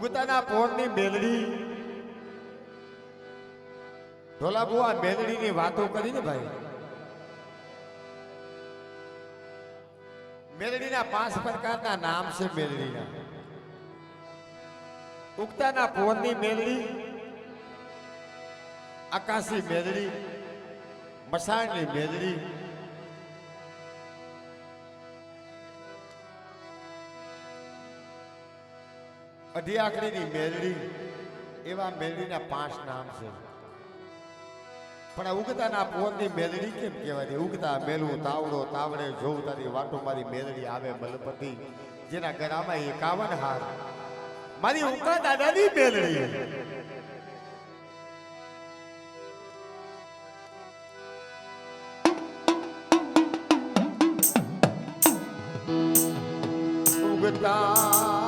પોરની મેલડી. ઢોલા બુઆ મેલડીની વાતો કરી ને ભાઈ. મેલડીના પાંચ પ્રકારના નામ છે મેલડીના. ઉગતાના પોરની મેલડી, આકાશી મેલડી મસાણની મેલડી અઢી આંકડીની મેલડી. એવા મેલડીના પાંચ નામ છે. પણ આ ઉગતાના પોરની મેલડી કેમ કહેવાય? ઉગતા મેલું તાવડો, તાવડે જોઉં તારી વાટો મારી મેલડી આવે બલપતિ. જેના ગળામાં એકાવન હાર. મારી ઉગતા દાદાની મેલડી. ઉગતા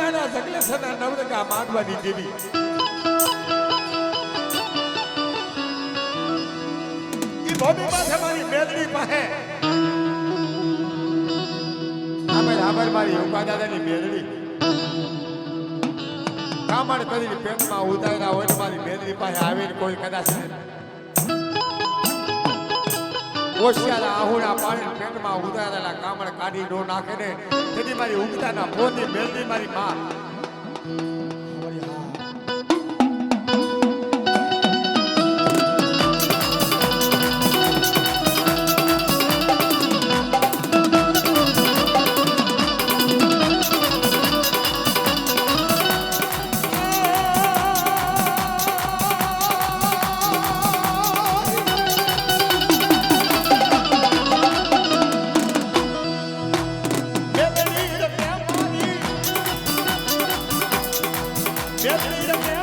કિલ્લાના જગલેસરના નવરંગા માંગવાની દેવી. ઈ ભોમી પાસે મારી મેદની પાસે. આબર મારી ઉકા દાદાની મેદડી કામણ કરીને પેટમાં ઉતાર્યા હોય મારી મેદની પાસે આવીને કોઈ કદાચ ઓશિયારા આહુડા પાણી પેટમાં ઉતારેલા કામળ કાઢી ડો નાખે ને તેથી મારી ઉગતાના પોતી મેલતી મારી માં. Just need a minute.